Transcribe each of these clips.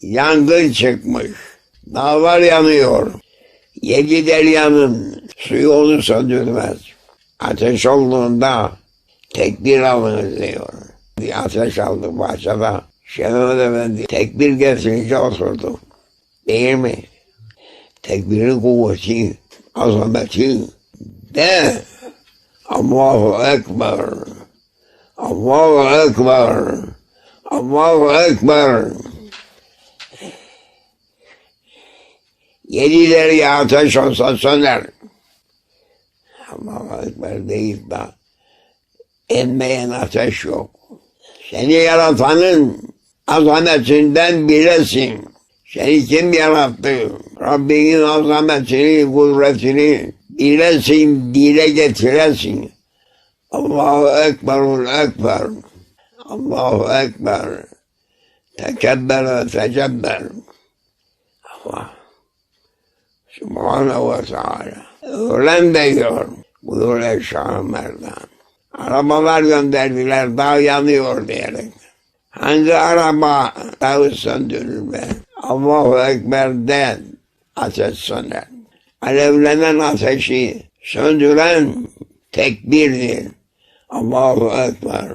Yangın çıkmış. Dağlar yanıyor. Yedi deryanın suyu onu söndürmez. Ateş olduğunda tekbir alınır diyor. Bir ateş aldık bahçede. Şenol Efendi tekbir getirince oturdu. Değil mi? Tekbirin kuvveti, azameti de Allahu Ekber. Allahu Ekber. Allahu Ekber. Yedileri ateş olsa söner. Allahu Ekber deyip de enmeyen ateş yok. Seni yaratanın azametinden bilesin. Seni kim yarattı? Rabbinin azametini, kudretini bilesin, dile getiresin. Allahu Ekberul Ekber. Allahu Ekber. Tekebber ve tecebber. Allah. Subhanahu ve Teala. Öğlen diyor. Buyur Eşşah Merdan. Arabalar gönderdiler dağ yanıyor diyerek. Hangi araba dağı söndürür be? Allahu Ekber'den ateş söner. Alevlenen ateşi söndüren tekbirdir. Allahu Ekber.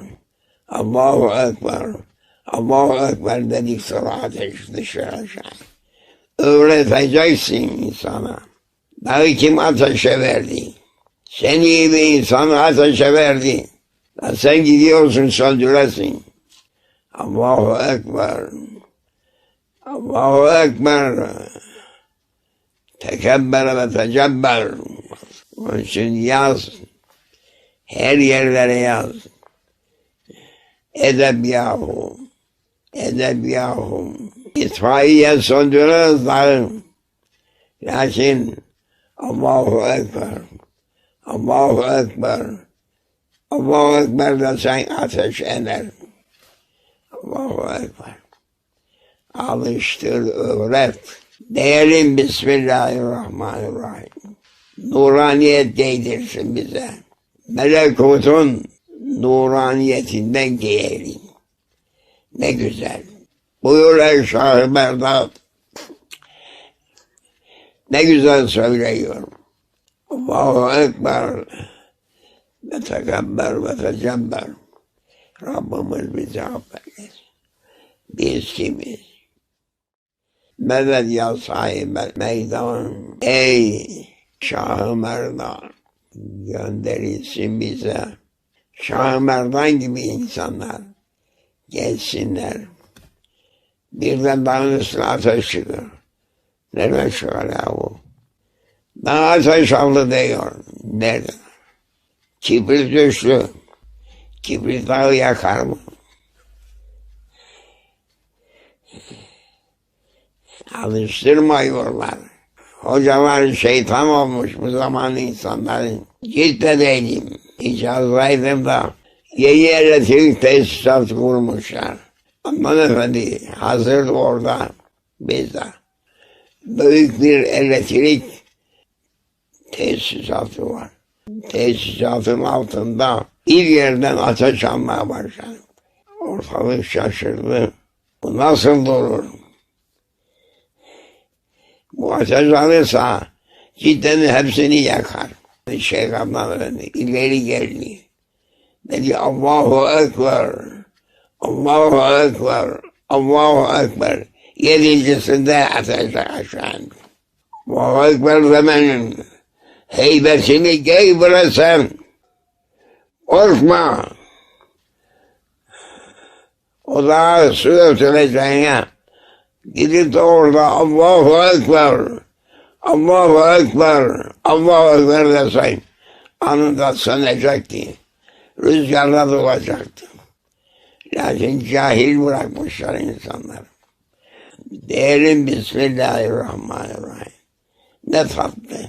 Allahu Ekber. Allahu Ekber dedik sonra ateş dışarı aşağı. Öğreteceksin insana. Dağı kim ateşe verdi? Seni gibi insanı ateşe verdi. Sen gidiyorsun söndüresin. Allahu Ekber. Allahu Ekber. Tekebber ve tecebber. Onun için yaz. Her yerlere yaz. Edeb yahu. Edeb yahu. İtfaiye söndürür dağın. Lakin Allahu Ekber. Allahu Ekber. Allahu Ekber desen ateş ener. Allahu Ekber. Alıştır, öğret. Diyelim Bismillahirrahmanirrahim. Nuraniyet değdirsin bize. Melekutun nuraniyetinden giyelim. Ne güzel. Buyur ey Şah-ı Merdat. Ne güzel söylüyor. Allahu Ekber ve tekebber ve tecebber. Rabbimiz bizi affeder. Biz kimiz? Medet ya sahibi meydan. Ey Şah-ı Merdan. Gönderilsin bize. Şah-ı Merdan gibi insanlar gelsinler. Birden dağın üstüne ateş çıkıyor. Nereden çıkar ya bu? Dağ ateş aldı diyor. Nerede? Kibrit düştü. Kibrit dağı yakar mı? Alıştırmıyorlar. Hocalar şeytan olmuş bu zaman insanların. Git de değilim. İcazaydım da yeni elektrik tesisat kurmuşlar. Aman efendi hazır orada bizde. Büyük bir elektrik tesisatı var. Tesisatın altında bir yerden ateş almaya başladı. Ortalık şaşırdı. Bu nasıl durur? Bu ateş alırsa cidden hepsini yakar. Şeyh Adnan Efendi ileri geldi. Dedi Allahu Ekber. Allahu Ekber. Allahu Ekber. Yedincisinde ateşe indi. Allahu Ekber demenin heybetini giy bıraksan. Korkma. O da su örtüleceğine gidip de orada Allahu Ekber, Allahu Ekber, Allahu Ekber desen anında sönecekti. Rüzgarla dolacaktı. Lakin cahil bırakmışlar insanlar. Diyelim Bismillahirrahmanirrahim. Ne tatlı,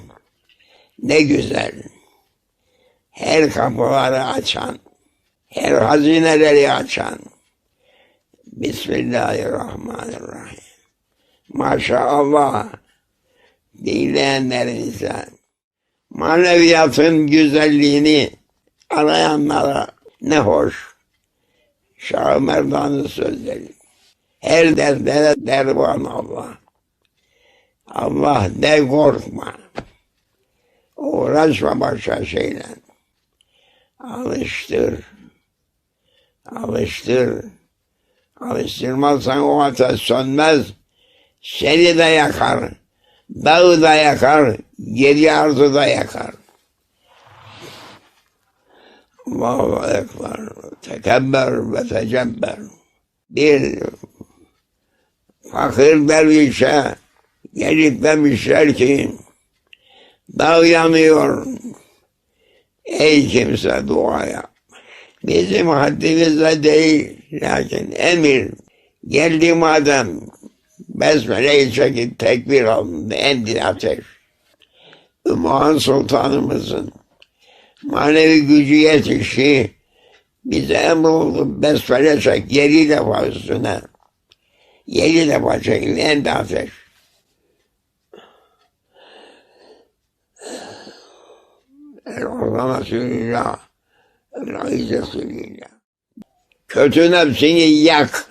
ne güzel. Her kapıları açan, her hazineleri açan. Bismillahirrahmanirrahim. Maşallah. Dinleyenlerinize maneviyatın güzelliğini arayanlara ne hoş. Şah Merdan'ın sözleri. Her derde de derman Allah. Allah de korkma. Uğraşma başka şeyle. Alıştır. Alıştır. Alıştırmazsan o ateş sönmez. Seni de yakar. Dağı da yakar. Geri arzu da yakar. Allahu Ekber. Tekebber ve tecebber. Bir fakir dervişe gelip demişler ki dağ yanıyor. Ey kimse dua yap. Bizim haddimizde değil. Lakin emir geldi madem besmeleyi çekip tekbir alındı. Endi ateş. Ümmühan Sultanımızın manevi gücü yetişti. Bize emroldu besmele çek. Yedi defa üstüne. Yedi defa çekildi. Endi ateş. Oradan Resulillah. Reis Resulillah. Kötü nefsini yak.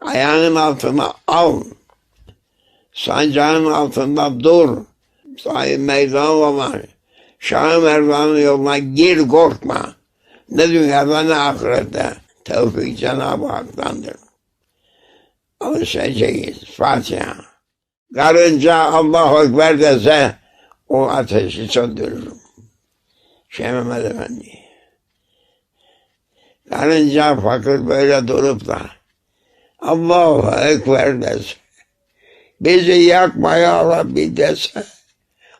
Ayağın altına al. Sancağın altında dur. Sahip meydan var. Şah Merdan'ın yoluna gir korkma. Ne dünyada ne ahirette. Tevfik Cenab-ı Hak'tandır. Alışacağız. Fatiha. Karınca Allahu Ekber dese o ateşi söndürürüm. Şeyh Mehmet Efendi. Karınca fakir böyle durup da Allahu Ekber dese bizi yakma ya Rabbi dese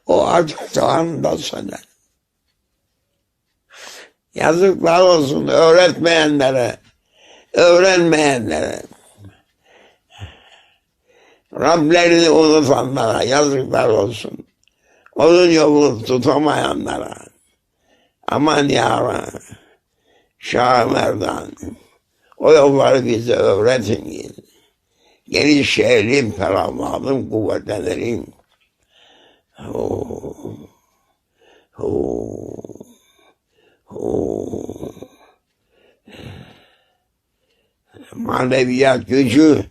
o ateş anında söner. Yazıklar olsun öğretmeyenlere, öğrenmeyenlere. Rablerini unutanlara yazıklar olsun. Onun yolunu tutamayanlara. Aman ya Şah Merdan. O yolları bize öğretin. Geniş şehrim, ferahladım, kuvvetlenelim. Oh, oh. Maneviyat gücü,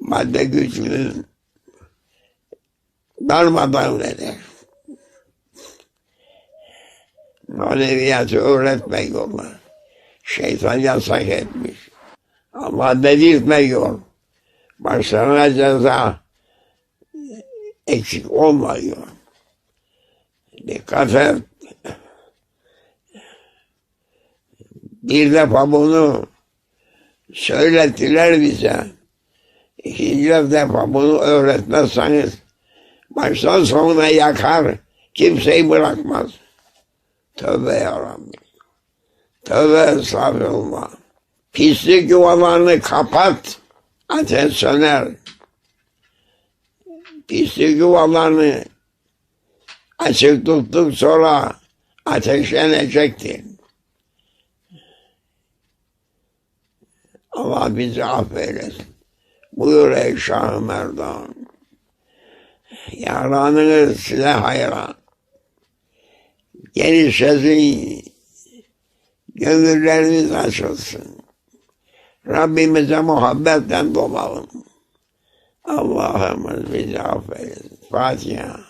madde gücünün darmadan eder. Maneviyatı öğretmek yollar. Şeytan yasak etmiş. Allah dedirtmek yol. Başlarına ceza eksik olmuyor. Dikkat et. Bir defa bunu söylettiler bize. İkinci defa bunu öğretmezseniz baştan sonuna yakar, kimseyi bırakmaz. Tövbe yarabbim. Tövbe estağfurullah. Pislik yuvalarını kapat, ateş söner. Pislik yuvalarını açık tuttuk sonra ateşlenecektir. Allah bizi affeylesin. Buyur ey Şah-ı Merdan. Yaranınız size hayran. Genişlesin. Gönülleriniz açılsın. Rabbimize muhabbetten dolalım. Allah'ımız bizi affeylesin. Fatiha.